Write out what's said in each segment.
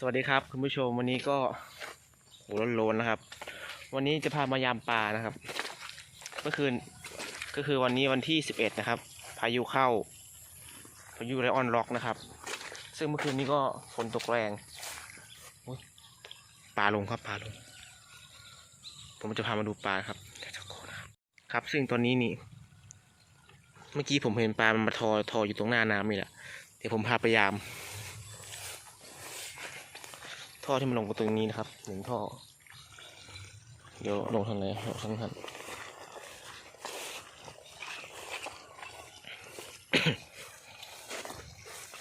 สวัสดีครับคุณผู้ชมวันนี้ก็โหร้อนๆนะครับ วันนี้จะพามายามปลานะครับเมื่อคืนก็คือวันนี้วันที่สิบเอ็ดนะครับ พายุเข้า พายุไรออนล็อกนะครับ ซึ่งเมื่อคืนนี้ก็ฝนตกแรงปลาลงครับปลาลง ผมจะพามาดูปลาครับครับครับซึ่งตอนนี้นี่ เมื่อกี้ผมเห็นปลามันมาทอทออยู่ตรงหน้าน้ำนี่แหละเดี๋ยวผมพาไปยาม ท่อที่มันลงตรงนี้นะครับหนึ่งท่อ เดี๋ยวลงทางไหนลงทางนั้น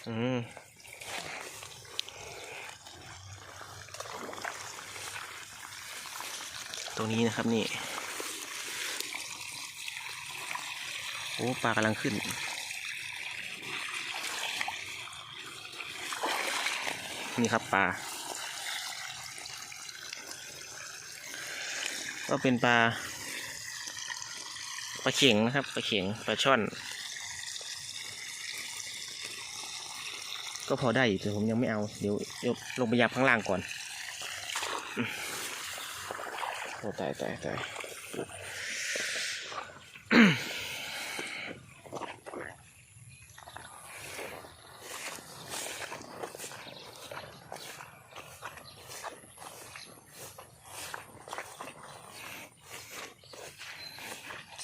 อืมตรงนี้นะครับนี่ โอ้ปลากำลังขึ้น นี่ครับปลา ก็เป็นปลาปลาเข็งนะครับปลาเข็งปลาช่อน ก็พอได้อยู่แต่ผมยังไม่เอาเดี๋ยวเดี๋ยวลงไปยับข้างล่างก่อนโอ้ตายตายตาย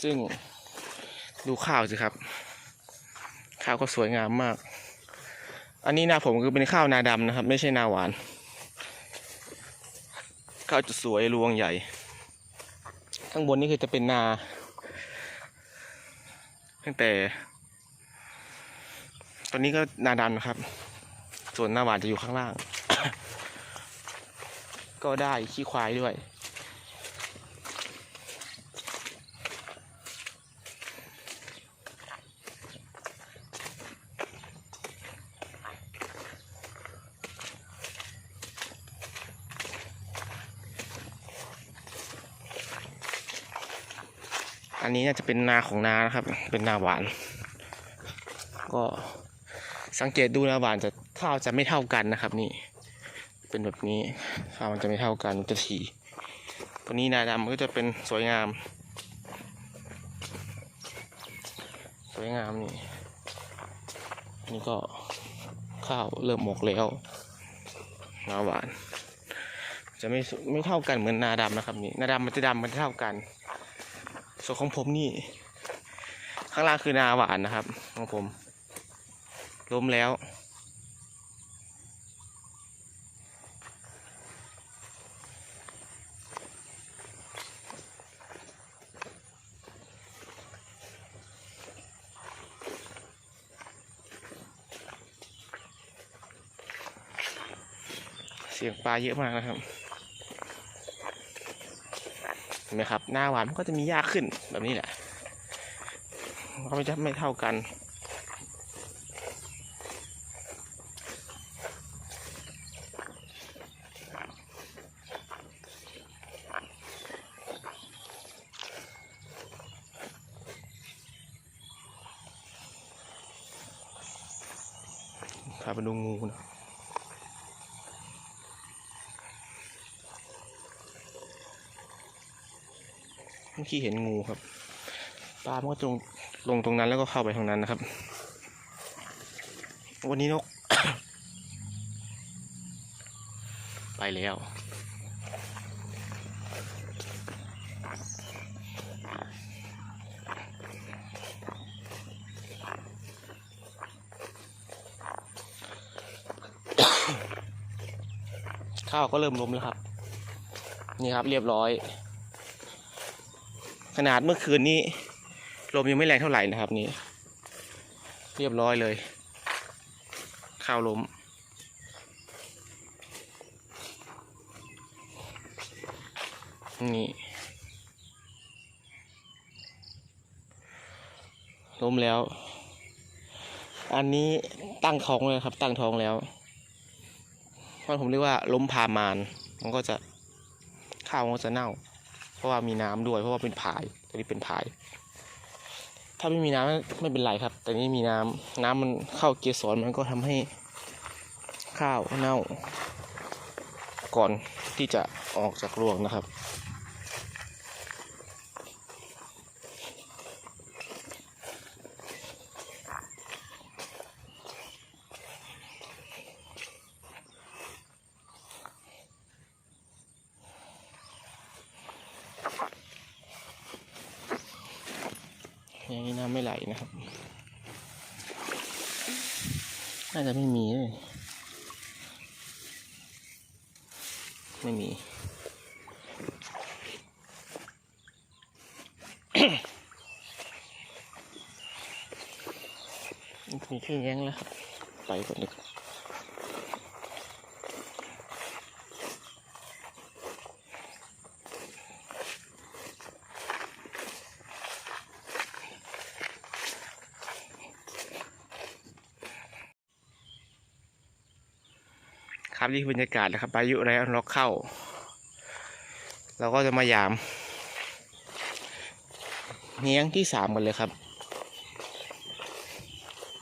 ซึ่งดูข้าวสิครับ ข้าวก็สวยงามมาก อันนี้นาผมคือเป็นข้าวนาดำนะครับ ไม่ใช่นาหวาน ข้าวจะสวยรวงใหญ่ ข้างบนนี่คือจะเป็นนา ตั้งแต่ ตอนนี้ก็นาดำนะครับ ส่วนนาหวานจะอยู่ข้างล่าง ก็ได้ขี้ควายด้วย อันนี้น่าจะเป็นนาของนานะครับ เป็นนาหวาน ก็สังเกตดูนาหวานจะข้าวจะไม่เท่ากันนะครับ นี่ เป็นแบบนี้ข้าวมันจะไม่เท่ากันจะถี่ตัวนี้นาดำก็จะเป็นสวยงาม สวยงามนี่นี่ก็ข้าวเริ่มหมกแล้วนาหวาน จะไม่ไม่เท่ากันเหมือนนาดำนะครับนี่นาดำมันจะดำมันจะเท่ากัน ส่วนของผมนี่ ข้างล่างคือนาหวานนะครับ ของผมล้มแล้ว เสียงปลาเยอะมากนะครับ ห็นไหมครับ หน้าหวานมันก็จะมียากขึ้นแบบนี้แหละก็ไม่จะไม่เท่ากันพาไปดูงูนะ เมื่อกี้เห็นงูครับปลามันก็ตรงลงตรงนั้นแล้วก็เข้าไปทางนั้นนะครับ วันนี้นก ไปแล้วข้าวก็เริ่มล้มแล้วครับ นี่ครับเรียบร้อย ขนาดเมื่อคืนนี้ลมยังไม่แรงเท่าไหร่นะครับนี่เรียบร้อยเลย ข้าวล้มนี่ล้มแล้ว อันนี้ตั้งท้องเลยครับ ตั้งท้องแล้วเพราะผมเรียกว่าล้มพามาน มันก็จะข้าวมันก็จะเน่า ราะว่ามีน้ำด้วย เพราะว่าเป็นผายตัวนี้เป็นผาย ถ้าไม่มีน้ำไม่เป็นไรครับ แต่นี่มีน้ำน้ำมันเข้าเกสรมันก็ทำให้ข้าวเน่า ก่อนที่จะออกจากรวงนะครับ อย่างนี้น้ำไม่ไหลนะครับ น่าจะไม่มีเลยไม่มีมีแค่แย้งแล้วครับ ไปก่อนดีกว่า ครับนี่คือบรรยากาศนะครับพายุแรงล็อกเข้า เราก็จะมายามเนี้ยงที่สามกันเลยครับ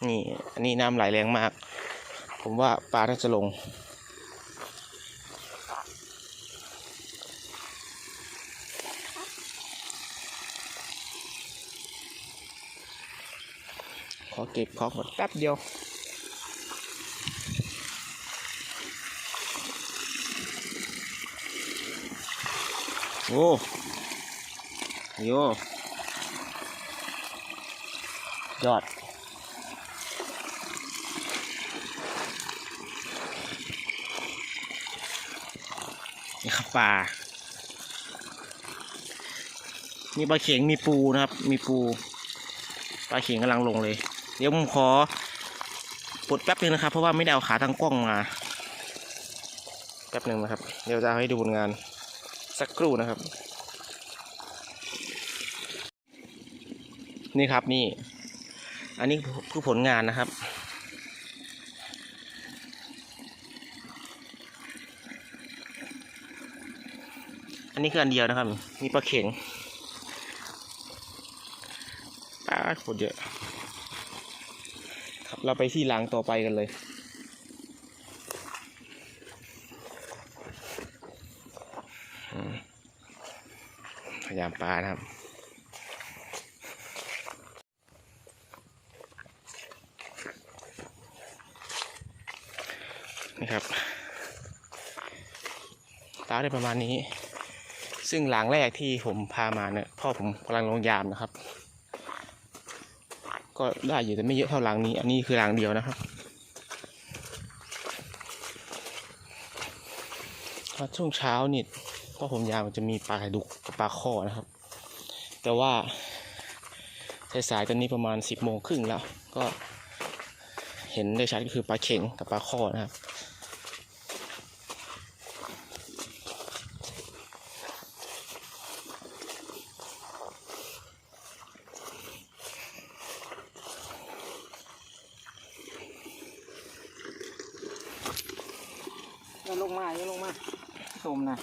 นี่อันนี้น้ำไหลแรงมาก ผมว่าปลาน่าจะลง ขอเก็บของหมดแป๊บเดียว โอ้โยยอดนี่ครับปลา มีปลาเข็งมีปูนะครับ มีปู ปลาเข็งกำลังลงเลย เดี๋ยวผมขอปลดแป๊บนึงนะครับ เพราะว่าไม่ได้เอาขาตั้งกล้องมา แป๊บหนึ่งนะครับ เดี๋ยวจะให้ดูผลงาน สักครู่นะครับ นี่ครับนี่ อันนี้คือผลงานนะครับ อันนี้คืออันเดียวนะครับ มีปลาเข็งปลาโคตรเยอะครับเราไปที่หลังต่อไปกันเลย อืม พยายามปลานะครับนี่ครับปลาได้ประมาณนี้ ซึ่งหลังแรกที่ผมพามาเนี่ยพ่อผมกำลังลงยามนะครับ ก็ได้อยู่แต่ไม่เยอะเท่าหลังนี้ อันนี้คือหลังเดียวนะครับช่วงเช้านี่ พ่อผมยามมันจะมีปลาดุกกับปลาข้อนะครับ แต่ว่าสายๆตอนนี้ประมาณสิบโมงครึ่งแล้ว ก็เห็นได้ชัดก็คือปลาเข็งกับปลาข้อนะครับย่าลงมาอย่าลงมาสมนะ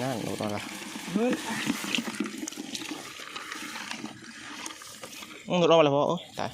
นั่นดูตอนละเฮ้ยอืมดูตอนละพอโอ้ยตาย